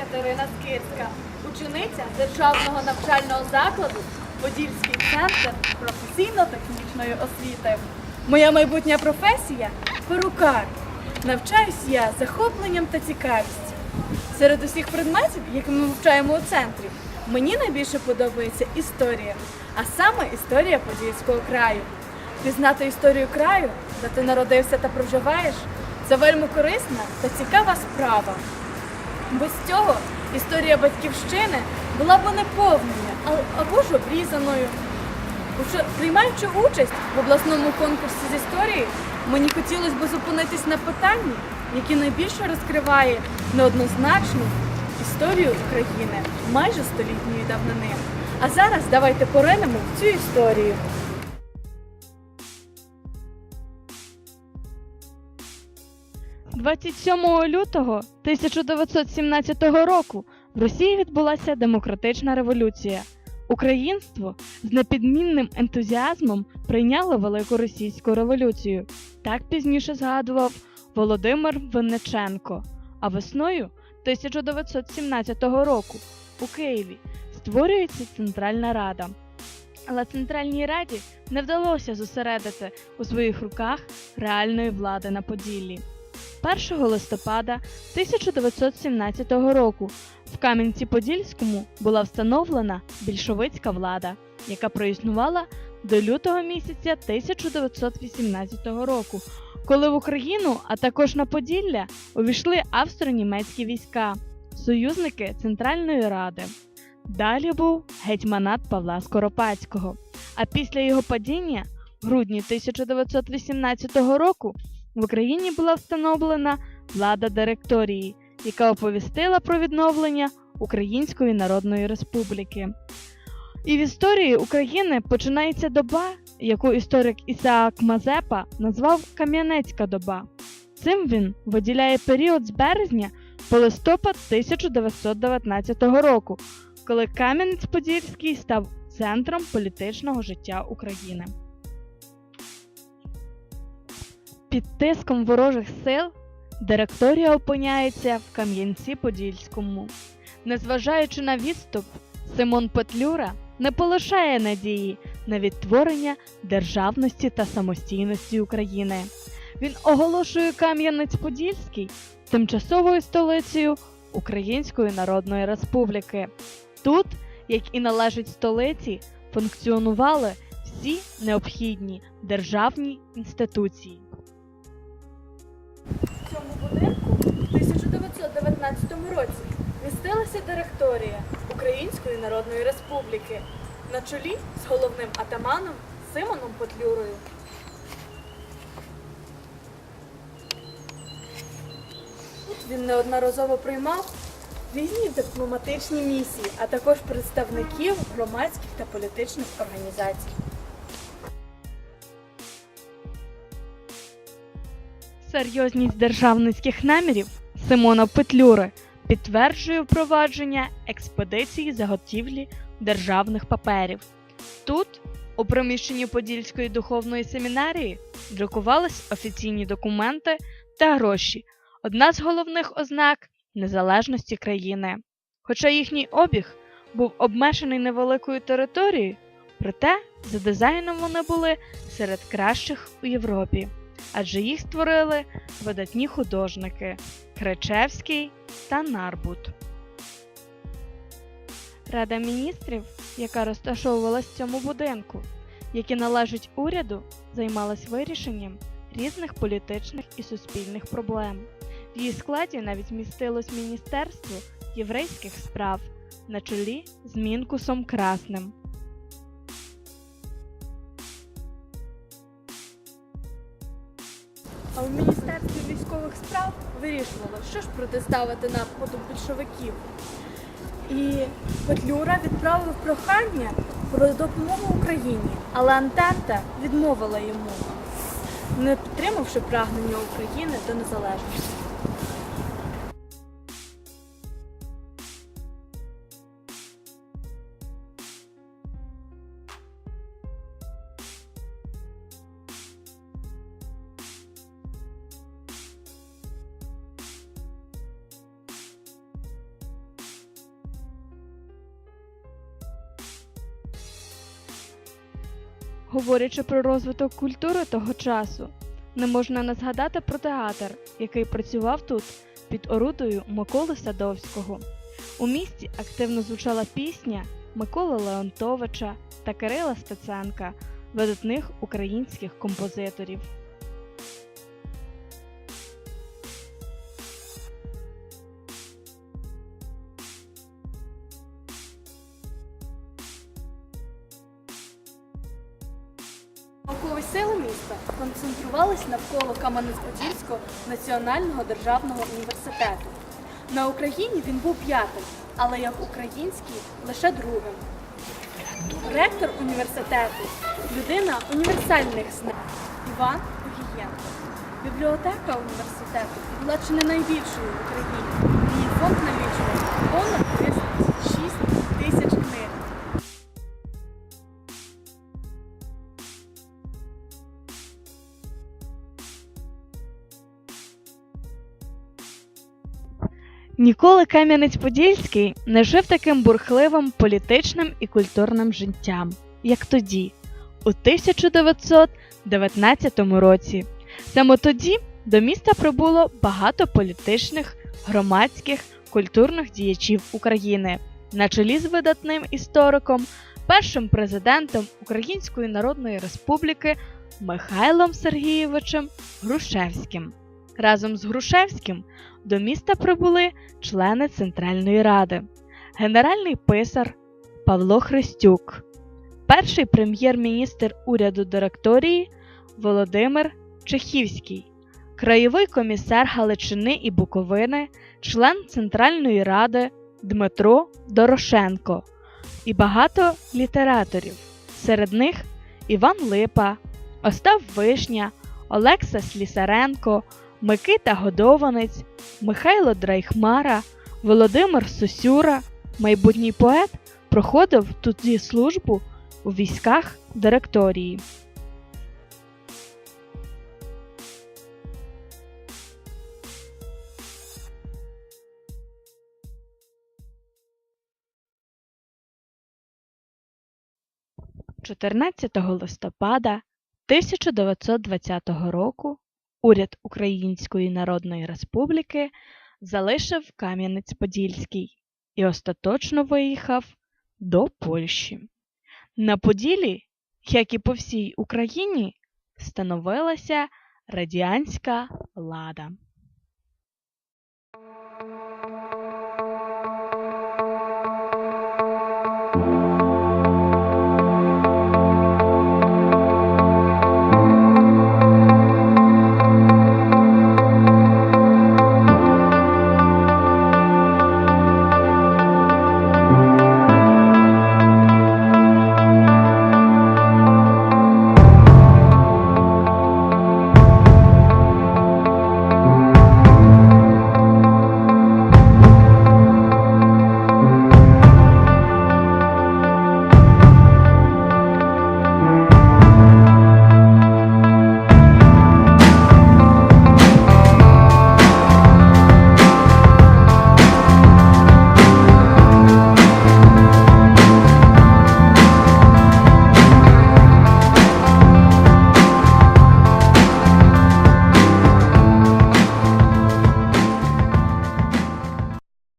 Катерина Скирська, учениця державного навчального закладу Подільський центр професійно-технічної освіти. Моя майбутня професія перукар. Навчаюсь я захопленням та цікавістю. Серед усіх предметів, які ми вивчаємо у центрі, мені найбільше подобається історія, а саме історія Подільського краю. Пізнати історію краю, де ти народився та проживаєш, це вельми корисна та цікава справа. Без цього історія батьківщини була б неповною або ж обрізаною. Приймаючи участь в обласному конкурсі з історії, мені хотілося б зупинитись на питанні, яке найбільше розкриває неоднозначну історію України майже столітньої давнини. А зараз давайте поринемо в цю історію. – 27 лютого 1917 року в Росії відбулася демократична революція. Українство з непідмінним ентузіазмом прийняло Велику Російську революцію. Так пізніше згадував Володимир Винниченко. А весною 1917 року у Києві створюється Центральна Рада. Але Центральній Раді не вдалося зосередити у своїх руках реальної влади на Поділлі. 1 листопада 1917 року в Кам'янці-Подільському була встановлена більшовицька влада, яка проіснувала до лютого місяця 1918 року, коли в Україну, а також на Поділля, увійшли австро-німецькі війська, союзники Центральної Ради. Далі був гетьманат Павла Скоропадського. А після його падіння, в грудні 1918 року, в Україні була встановлена влада директорії, яка оповістила про відновлення Української Народної Республіки. І в історії України починається доба, яку історик Ісаак Мазепа назвав Кам'янецька доба. Цим він виділяє період з березня по листопад 1919 року, коли Кам'янець-Подільський став центром політичного життя України. Під тиском ворожих сил директорія опиняється в Кам'янці-Подільському. Незважаючи на відступ, Симон Петлюра не полишає надії на відтворення державності та самостійності України. Він оголошує Кам'янець-Подільський тимчасовою столицею Української Народної Республіки. Тут, як і належить столиці, функціонували всі необхідні державні інституції. 1919 році містилася директорія Української Народної Республіки на чолі з головним атаманом Симоном Петлюрою. Тут він неодноразово приймав різні дипломатичні місії, а також представників громадських та політичних організацій. Серйозність державницьких намірів Симона Петлюри підтверджує впровадження експедиції заготівлі державних паперів. Тут, у приміщенні Подільської духовної семінарії, друкувались офіційні документи та гроші, одна з головних ознак незалежності країни. Хоча їхній обіг був обмежений невеликою територією, проте за дизайном вони були серед кращих у Європі адже їх створили видатні художники Кречевський та Нарбут. Рада міністрів, яка розташовувалась в цьому будинку, які належать уряду, займалась вирішенням різних політичних і суспільних проблем. В її складі навіть містилось Міністерство єврейських справ на чолі з Мінкусом Красним. А в Міністерстві військових справ вирішувало, що ж протиставити нападу більшовиків. І Петлюра відправив прохання про допомогу Україні, але Антанта відмовила йому, не підтримавши прагнення України до незалежності. Говорячи про розвиток культури того часу, не можна не згадати про театр, який працював тут під орудою Миколи Садовського. У місті активно звучала пісня Миколи Леонтовича та Кирила Стеценка, видатних українських композиторів. Наукові сили міста концентрувались навколо Кам'янець-Подільського національного державного університету. На Україні він був п'ятим, але як український лише другим. Ректор університету людина універсальних знань Іван Огієнко. Бібліотека університету була чи не найбільшою в Україні. Її фонд налічував понад Ніколи Кам'янець-Подільський не жив таким бурхливим політичним і культурним життям, як тоді, у 1919 році. Саме тоді до міста прибуло багато політичних, громадських, культурних діячів України, на чолі з видатним істориком, першим президентом Української Народної Республіки Михайлом Сергійовичем Грушевським. Разом з Грушевським до міста прибули члени Центральної Ради, генеральний писар Павло Христюк, перший прем'єр-міністр уряду директорії Володимир Чехівський, краєвий комісар Галичини і Буковини, член Центральної Ради Дмитро Дорошенко і багато літераторів. Серед них Іван Липа, Остап Вишня, Олекса Слісаренко, Микита Годованець, Михайло Драйхмара, Володимир Сосюра, майбутній поет, проходив тоді службу у військах директорії. – 14 листопада 1920 року уряд Української Народної Республіки залишив Кам'янець-Подільський і остаточно виїхав до Польщі. На Поділі, як і по всій Україні, становилася радянська влада.